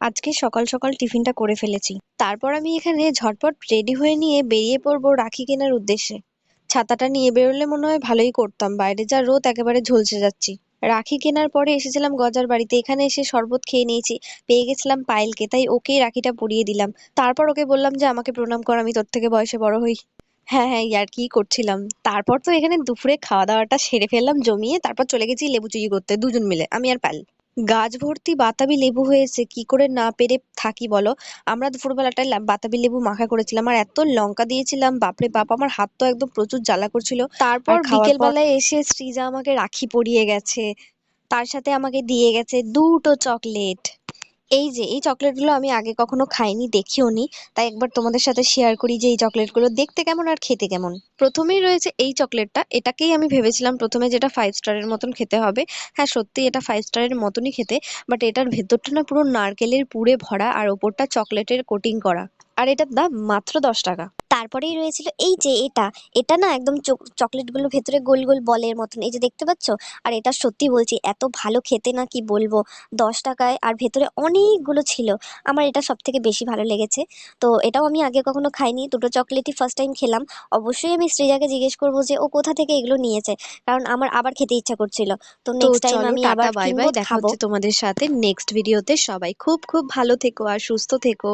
আজকে সকাল সকাল টিফিনটা করে ফেলেছি। তারপর আমি এখানে ঝটপট রেডি হয়ে নিয়ে বেরিয়ে পড়ব রাখি কেনার উদ্দেশ্যে। ছাতাটা নিয়ে বেরোলে মনে হয় ভালোই করতাম, বাইরে যা রোদ একেবারে ঝলসে যাচ্ছি। রাখি কেনার পরে এসেছিলাম গজার বাড়িতে, এখানে এসে শরবত খেয়ে নিয়েছি, পেয়ে গেছিলাম পায়েলকে, তাই ওকেই রাখিটা পরিয়ে দিলাম। তারপর ওকে বললাম যে, আমাকে প্রণাম কর, আমি তোর থেকে বয়সে বড় হই। হ্যাঁ হ্যাঁ ইয়ার কি করছিলাম। তারপর তো এখানে দুপুরে খাওয়া দাওয়াটা সেরে ফেললাম, জমিয়ে তারপর চলে গেছি লেবু চুরি করতে, দুজন মিলে, আমি আর পায়েল। গাছ ভর্তি বাতাবি লেবু হয়েছে কি করে না পেরে থাকি বলো? আমরা দুপুরবেলাটায় লা- বাতাবি লেবু মাখা করেছিলাম আর এত লঙ্কা দিয়েছিলাম বাপরে বাপ আমার হাত তো একদম প্রচুর জ্বালা করছিল। তারপর বিকেল বেলায় এসে শ্রীজা আমাকে রাখি পরিয়ে গেছে তার সাথে আমাকে দিয়ে গেছে দুটো চকলেট। এই যে, এই চকলেটগুলো আমি আগে কখনো খাইনি, দেখিও নি। তাই একবার তোমাদের সাথে শেয়ার করি যে এই চকলেটগুলো দেখতে কেমন আর খেতে কেমন। প্রথমেই রয়েছে এই চকলেটটা। এটাকেই আমি ভেবেছিলাম প্রথমে যেটা ফাইভ স্টারের মতন খেতে হবে। হ্যাঁ সত্যি এটা ফাইভ স্টারের মতনই খেতে। বাট এটার ভেতরটা না পুরো নারকেলের পুরে ভরা আর ওপরটা চকলেটের কোটিং করা। আর এটার দাম মাত্র দশ টাকা। তারপরেই রয়েছিল এই যে এটা এটা না একদম চকলেটগুলো ভেতরে গোল গোল বলের মতন এই যে দেখতে পাচ্ছ? আর এটা সত্যি বলছি এত ভালো খেতে না কি বলব? দশ টাকায় আর ভেতরে অনেকগুলো ছিল আমার এটা সব থেকে বেশি ভালো লেগেছে। তো এটাও আমি আগে কখনো খাইনি দুটো চকলেটই ফার্স্ট টাইম খেলাম। অবশ্যই আমি সৃজাকে জিজ্ঞেস করব যে ও কোথা থেকে এগুলো নিয়েছে কারণ আমার আবার খেতে ইচ্ছা করছিল। তো নেক্সট টাইম আমি আবার কিনবো দেখা হচ্ছে তোমাদের সাথে নেক্সট ভিডিওতে সবাই খুব খুব ভালো থেকো আর সুস্থ থেকো।